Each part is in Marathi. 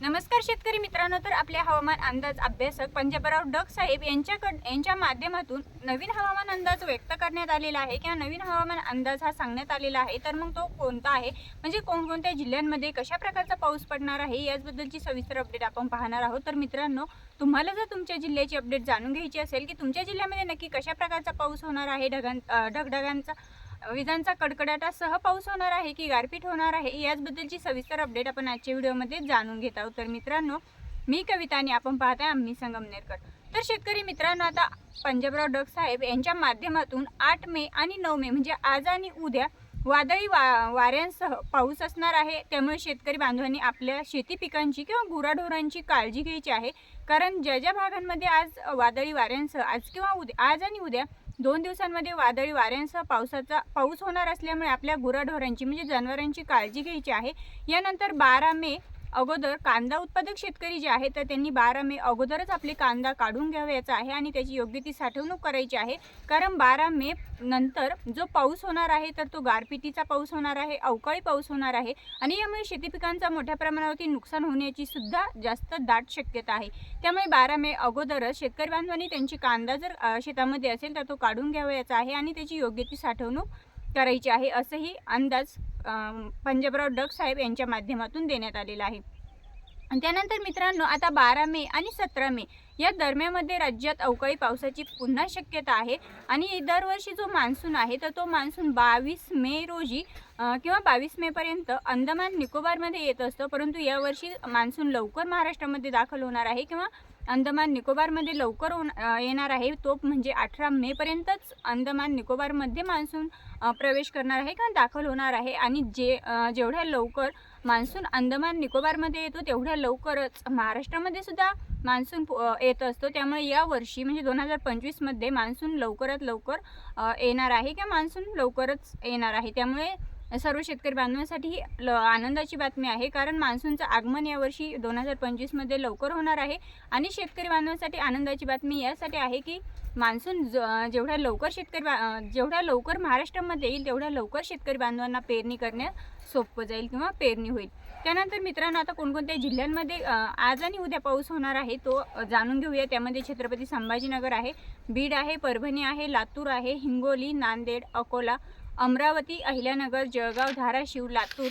नमस्कार शेतकरी मित्रांनो तर आपले हवामान अंदाज अभ्यासक पंजाबराव डग साहेब यांच्याकड यांच्या माध्यमातून नवीन हवामान अंदाज व्यक्त करण्यात आलेला आहे किंवा नवीन हवामान अंदाज हा सांगण्यात आलेला आहे. तर मग तो कोणता आहे? म्हणजे कोणकोणत्या जिल्ह्यांमध्ये कशा प्रकारचा पाऊस पडणार आहे? याचबद्दलची सविस्तर अपडेट आपण पाहणार आहोत. तर मित्रांनो तुम्हाला जर तुमच्या जिल्ह्याची अपडेट जाणून घ्यायची असेल की तुमच्या जिल्ह्यामध्ये नक्की कशा प्रकारचा पाऊस होणार आहे? ढगां ढगढगांचा विजांचा कडकडाटासह पाऊस होणार आहे की गारपीट होणार आहे याचबद्दलची सविस्तर अपडेट आपण आजच्या व्हिडिओमध्ये जाणून घेत आहोत. तर मित्रांनो मी कविता आणि आपण पाहताय आम्ही संगमनेरकर. तर शेतकरी मित्रांनो आता पंजाबराव डग साहेब यांच्या माध्यमातून आठ मे आणि नऊ मे म्हणजे आज आणि उद्या वादळी वा वाऱ्यांसह पाऊस असणार आहे. त्यामुळे शेतकरी बांधवांनी आपल्या शेती पिकांची किंवा गुराढोरांची काळजी घ्यायची आहे. कारण ज्या ज्या भागांमध्ये आज वादळी वाऱ्यांसह आज किंवा उद्या आज आणि उद्या दोन दिवसांमध्ये वादळी वाऱ्यांसह पावसाचा पाऊस होणार असल्यामुळे आपल्या गुराढोरांची म्हणजे जनावरांची काळजी घ्यायची आहे. यानंतर बारा मे अगोदर कांदा उत्पादक शेतकरी जे आहे तर त्यांनी बारा मे अगोदरच आपले कांदा काढून घ्यावयाचा आहे आणि त्याची योग्य ती साठवणूक करायची आहे. कारण बारा मे नंतर जो पाऊस होणार आहे तर तो गारपिटीचा पाऊस होणार आहे अवकाळी पाऊस होणार आहे आणि यामुळे शेती पिकांचा मोठ्या प्रमाणावरती नुकसान होण्याची सुद्धा जास्त दाट शक्यता आहे. त्यामुळे बारा मे अगोदरच शेतकरी बांधवांनी त्यांची कांदा जर शेतामध्ये असेल तर तो काढून घ्यावयाचा आहे आणि त्याची योग्य ती साठवणूक करायची आहे असंही अंदाज पंजाबराव डग साहेब यांच्या माध्यमातून देण्यात आलेला आहे. त्यानंतर मित्रांनो आता बारा मे आणि सतरा मे या दरम्यामध्ये राज्यात अवकाळी पावसाची पुन्हा शक्यता आहे. आणि दरवर्षी जो मान्सून आहे तर तो मान्सून बावीस मे रोजी किंवा बावीस मेपर्यंत अंदमान निकोबारमध्ये येत असतो. परंतु यावर्षी मान्सून लवकर महाराष्ट्रामध्ये दाखल होणार आहे किंवा अंदमान निकोबारमध्ये लवकर होण येणार आहे. तो म्हणजे अठरा मेपर्यंतच अंदमान निकोबारमध्ये मान्सून प्रवेश करणार आहे किंवा दाखल होणार आहे. आणि जे जेवढ्या लवकर मान्सून अंदमान निकोबारमध्ये येतो तेवढ्या लवकरच महाराष्ट्रामध्ये सुद्धा मान्सून येत असतो. त्यामुळे या वर्षी म्हणजे दोन हजार पंचवीसमध्ये मान्सून लवकरात लवकर येणार आहे किंवा मान्सून लवकरच येणार आहे. त्यामुळे सर्व शेतकरी बांधवांसाठी ही ल आनंदाची बातमी आहे. कारण मान्सूनचं आगमन यावर्षी दोन हजार पंचवीसमध्ये लवकर होणार आहे. आणि शेतकरी बांधवांसाठी आनंदाची बातमी यासाठी आहे की मान्सून ज जेवढ्या लवकर शेतकरी बा जेवढ्या लवकर महाराष्ट्रामध्ये येईल तेवढ्या लवकर शेतकरी बांधवांना पेरणी करण्यास सोपं जाईल किंवा पेरणी होईल. त्यानंतर मित्रांनो आता कोणकोणत्या जिल्ह्यांमध्ये आज आणि उद्या पाऊस होणार आहे तो जाणून घेऊया. त्यामध्ये छत्रपती संभाजीनगर आहे बीड आहे परभणी आहे लातूर आहे हिंगोली नांदेड अकोला अमरावती अहिल्यानगर जळगाव धाराशिव लातूर.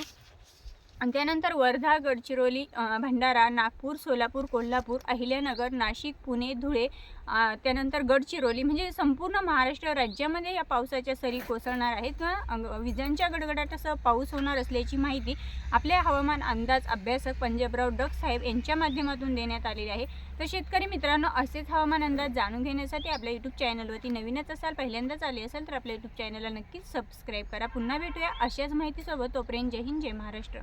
त्यानंतर वर्धा गडचिरोली भंडारा नागपूर सोलापूर कोल्हापूर अहिल्यानगर नाशिक पुणे धुळे त्यानंतर गडचिरोली म्हणजे संपूर्ण महाराष्ट्र राज्यामध्ये या पावसाच्या सरी कोसळणार आहेत. किंवा विजांच्या गडगडाटासह पाऊस होणार असल्याची माहिती आपल्या हवामान अंदाज अभ्यासक पंजाबराव डग साहेब यांच्या माध्यमातून देण्यात आलेली आहे. तर शेतकरी मित्रांनो असेच हवामान अंदाज जाणून घेण्यासाठी आपल्या यूट्यूब चॅनलवरती नवीनच असाल पहिल्यांदाच आले असेल तर आपल्या यूट्यूब चॅनलला नक्कीच सबस्क्राईब करा. पुन्हा भेटूया अशाच माहितीसोबत. तोपर्यंत जय हिंद जय महाराष्ट्र.